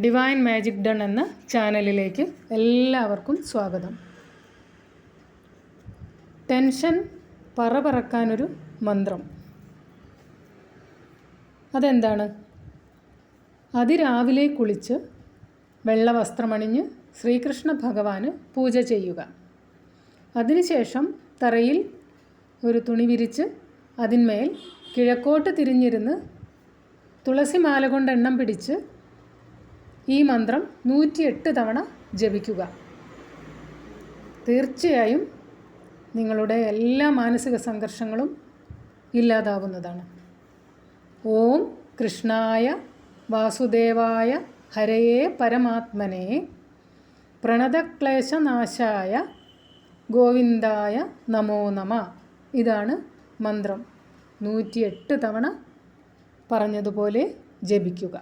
Divine magic done എന്ന ചാനലിലേക്ക് എല്ലാവർക്കും സ്വാഗതം. ടെൻഷൻ പറ പറപറക്കാനൊരു മന്ത്രം. അതെന്താണ്? അതിരാവിലെ കുളിച്ച് വെള്ളവസ്ത്രമണിഞ്ഞ് ശ്രീകൃഷ്ണ ഭഗവാന് പൂജ ചെയ്യുക. അതിനുശേഷം തറയിൽ ഒരു തുണി വിരിച്ച് അതിന്മേൽ കിഴക്കോട്ട് തിരിഞ്ഞിരുന്ന് തുളസിമാല കൊണ്ട് എണ്ണം പിടിച്ച് ഈ മന്ത്രം നൂറ്റിയെട്ട് തവണ ജപിക്കുക. തീർച്ചയായും നിങ്ങളുടെ എല്ലാ മാനസിക സംഘർഷങ്ങളും ഇല്ലാതാവുന്നതാണ്. ഓം കൃഷ്ണായ വാസുദേവായ ഹരയേ പരമാത്മനെ. പ്രണതക്ലേശനാശായ ഗോവിന്ദായ നമോ നമ. ഇതാണ് മന്ത്രം. നൂറ്റിയെട്ട് തവണ പറഞ്ഞതുപോലെ ജപിക്കുക.